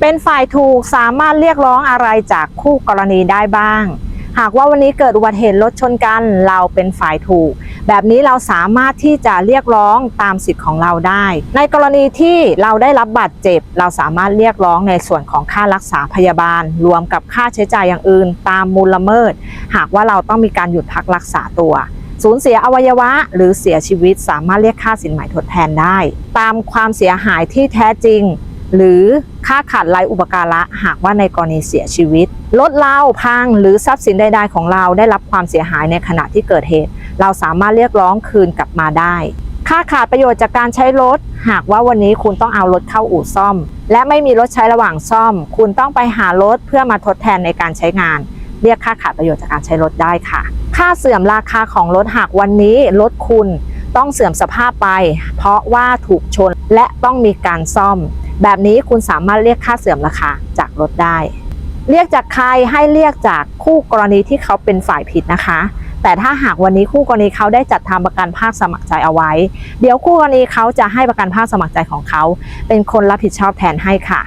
เป็นฝ่ายถูกสามารถเรียกร้องอะไรจากคู่กรณีได้บ้าง หากว่าวันนี้เกิดอุบัติเหตุรถชนกันเราเป็นฝ่ายถูก แบบนี้เราสามารถที่จะเรียกร้องตามสิทธิ์ของเราได้ ในกรณีที่เราได้รับบาดเจ็บ เราสามารถเรียกร้องในส่วนของค่ารักษาพยาบาล รวมกับค่าใช้จ่ายอย่างอื่น ตามมูลละเมิด หากว่าเราต้องมีการหยุดพักรักษาตัวสูญเสียอวัยวะหรือเสียชีวิตสามารถเรียกค่าสินไหมทดแทนได้ ตามความเสียหายที่แท้จริง หรือค่าขาดรายอุปการะหากว่าในกรณีเสียชีวิตรถเราพังหรือทรัพย์สินใดๆของเราได้รับความเสียหายในขณะที่เกิดเหตุ เราสามารถเรียกร้องคืนกลับมาได้ ค่าขาดประโยชน์จากการใช้รถ หากว่าวันนี้คุณต้องเอารถเข้าอู่ซ่อม และไม่มีรถใช้ระหว่างซ่อม คุณต้องไปหารถเพื่อมาทดแทนในการใช้งาน เรียกค่าขาดประโยชน์จากการใช้รถได้ค่ะ ค่าเสื่อมราคาของรถหากวันนี้รถคุณต้องเสื่อมสภาพไป เพราะว่าถูกชนและต้องมีการซ่อม แบบนี้คุณสามารถเรียกค่าเสื่อมราคาจากรถได้ เรียกจากใครให้เรียกจากคู่กรณีที่เขาเป็นฝ่ายผิดนะคะ แต่ถ้าหากวันนี้คู่กรณีเขาได้จัดทำประกันภาคสมัครใจเอาไว้ เดี๋ยวคู่กรณีเขาจะให้ประกันภาคสมัครใจของเขา เป็นคนรับผิดชอบแทนให้ค่ะ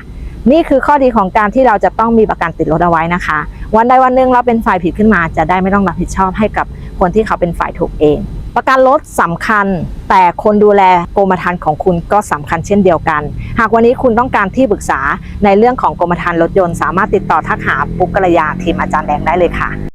นี่คือข้อดีของการที่เราจะต้องมีประกันติดรถเอาไว้นะคะ วันใดวันหนึ่งเราเป็นฝ่ายผิดขึ้นมา จะได้ไม่ต้องรับผิดชอบให้กับคนที่เขาเป็นฝ่ายถูกเอง ประกันรถสำคัญ แต่คนดูแลกรมธรรม์ของคุณก็สำคัญเช่นเดียวกัน หากวันนี้คุณต้องการที่ปรึกษาในเรื่องของกรมธรรม์รถยนต์ สามารถติดต่อทักหาปุ๊กกระยาทีมอาจารย์แดงได้เลยค่ะ